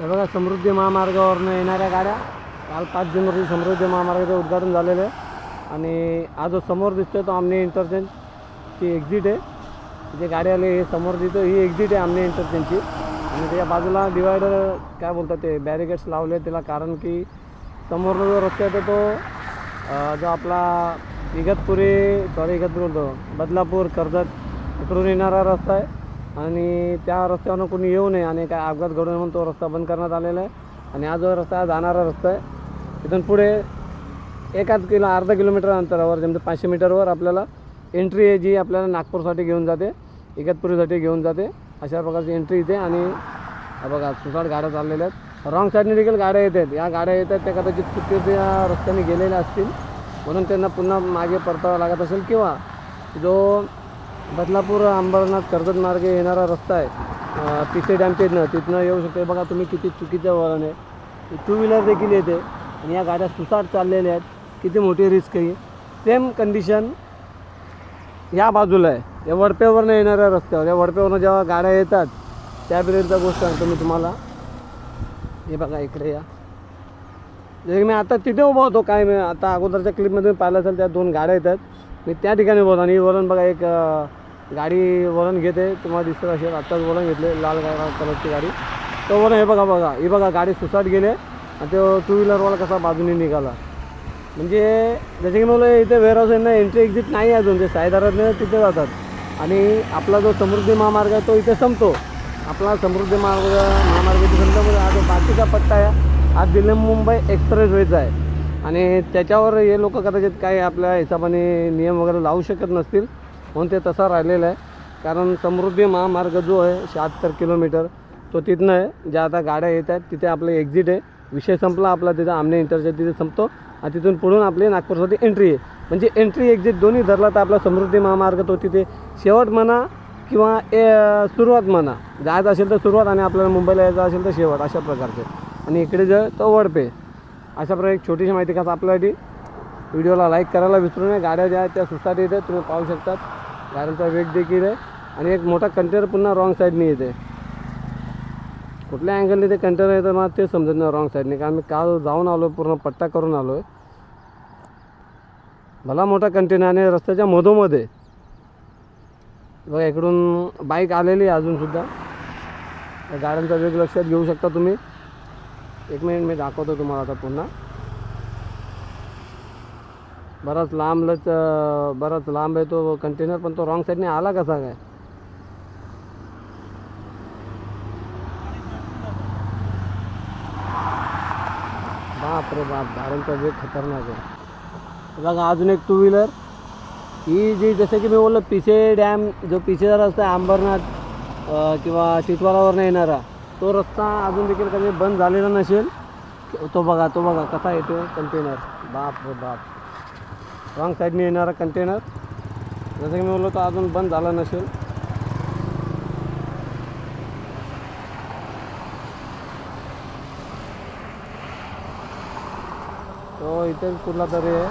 हे बघा समृद्धी महामार्गावरनं येणाऱ्या गाड्या. काल पाच जून रोजी समृद्धी महामार्गाचं उद्घाटन झालेलं आहे. आणि हा जो समोर दिसतोय तो आमने इंटरचेंजची एक्झिट आहे. जे गाडी आले हे समोर दिसतो ही एक्झिट आहे आमने इंटरचेंजची. आणि त्याच्या बाजूला डिवायडर काय बोलतात ते बॅरिकेड्स लावले त्याला. कारण की समोरनं जो रस्ता आहे तो जो आपला इगतपुरी सॉरी इगतपुरी बोलतो बदलापूर कर्जत इकडून येणारा रस्ता आहे. आणि त्या रस्त्यावरून कोणी येऊ नये आणि काय अपघात घडू नये म्हणून तो रस्ता बंद करण्यात आलेला आहे. आणि हा जो रस्ता जाणारा रस्ता आहे. तिथून पुढे एकाच किलो अर्धा किलोमीटर अंतरावर जमते पाचशे मीटरवर आपल्याला एंट्री आहे जी आपल्याला नागपूरसाठी घेऊन जाते इगतपुरीसाठी घेऊन जाते. अशा प्रकारची एंट्री इथे आणि बघा सुसाट गाड्या चाललेल्या आहेत. रॉंग साईडने देखील गाड्या येतात या गाड्या येतात त्या कदाचित चुकीच्या रस्त्याने गेलेल्या असतील. म्हणून त्यांना पुन्हा मागे परतावा लागत असेल किंवा जो बदलापूर अंबरनाथ कर्जत मार्गे येणारा रस्ता आहे. पिसे डॅमच्या इथनं तिथनं येऊ शकते बघा तुम्ही किती चुकीचं वळण आहे. टू व्हीलर देखील येते. आणि या गाड्या सुसाट चाललेल्या आहेत. किती मोठी रिस्क आहे. सेम कंडिशन या बाजूला आहे. या वडप्यावरनं येणाऱ्या रस्त्यावर. या वडप्यावरनं जेव्हा गाड्या येतात त्या पिरियडचा गोष्ट सांगतो मी तुम्हाला. हे बघा इकडे या. जसं मी आता तिथे उभा होतो काय मी आता अगोदरच्या क्लिपमध्ये पाहिलं असेल त्या दोन गाड्या येतात. मी त्या ठिकाणी उभा होतो. आणि वरून बघा एक गाडी वळण घेते तुम्हाला दिसत असेल आत्ताच वळण घेतले लाल कलरची गाडी. तो वळण हे बघा बघा ही बघा गाडी सुसाट गेले आणि तो टू व्हीलरवाला कसा बाजूने निघाला. म्हणजे जसे की मला इथे वेअरहाऊस यांना एंट्री एक्झिट नाही अजून ते साईदारातनं तिथे जातात. आणि आपला जो समृद्धी महामार्ग आहे तो इथे संपतो. आपला समृद्धी मार्ग महामार्ग इथे संपल्यामुळे म्हणजे हा जो बाकीचा पट्टा आहे हा दिल्ली मुंबई एक्सप्रेसवेचा आहे. आणि त्याच्यावर हे लोक कदाचित काही आपल्या हिशोबाने नियम वगैरे लावू शकत नसतील. म्हणून ते तसा राहिलेला आहे. कारण समृद्धी महामार्ग जो आहे शहात्तर किलोमीटर तो तिथनं आहे. ज्या आता गाड्या येत आहेत तिथे आपलं एक्झिट आहे. विषय संपला आपला तिथं आमने इंटरच्या तिथे संपतो. आणि तिथून पुढून आपली नागपूरसाठी एंट्री आहे. म्हणजे एंट्री एक्झिट दोन्ही धरला तर आपला समृद्धी महामार्ग तो तिथे शेवट म्हणा किंवा ए सुरुवात म्हणा. जायचं असेल तर सुरुवात आणि आपल्याला मुंबईला यायचं असेल तर शेवट अशा प्रकारचे. आणि इकडे जर तो वडपे. अशा प्रकारे एक छोटीशी माहिती का आपल्यासाठी. व्हिडिओला लाईक करायला विसरू नये. गाड्या ज्या आहेत त्या सुसाटी इथे तुम्ही पाहू शकतात. गाड्यांचा वेग देखील आहे आणि एक मोठा कंटेनर पुन्हा रॉंग साईडने येते. कुठल्या अँगलने ते कंटेनर येतं मला ते समजत नाही रॉंग साईडने कारण मी काल जाऊन आलो पूर्ण पट्टा करून आलो आहे भला मोठा कंटेनर आणि रस्त्याच्या मधोमध्ये बघा इकडून बाईक आलेली आहे अजूनसुद्धा गाड्यांचा वेग लक्षात घेऊ शकता तुम्ही. एक मिनिट मी दाखवतो तुम्हाला आता पुन्हा. बराच लांबलच बराच लांब आहे तो कंटेनर पण तो रॉंग साईडने आला कसा काय? बाप रे बाप गाड्यांचा वेग खतरनाक आहे. बघा अजून एक टू व्हीलर ही जी जसं की मी बोललो पिसे डॅम जो पिसेचा रस्ता आहे अंबरनाथ किंवा चितवालावरनं येणारा तो रस्ता अजून देखील कधी बंद झालेला नसेल? तो बघा तो बघा कसा येतो कंटेनर बाप रे बाप. रॉंग साईडने येणारा कंटेनर जसं की मी बोललो तो अजून बंद झाला नसेल. तो इथेच कुठला तरी आहे.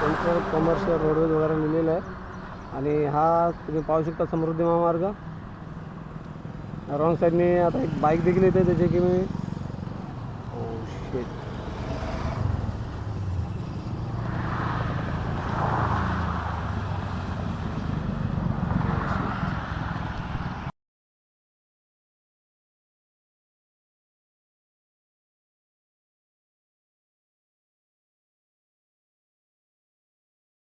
त्यांचं कमर्शियल रोडवेज वगैरे लिहिलेलं आहे. आणि हा तुम्ही पाहू शकता समृद्धी महामार्ग. रॉंग साईडने आता एक बाईक देखील येते त्याचे की मी oh ओ शेट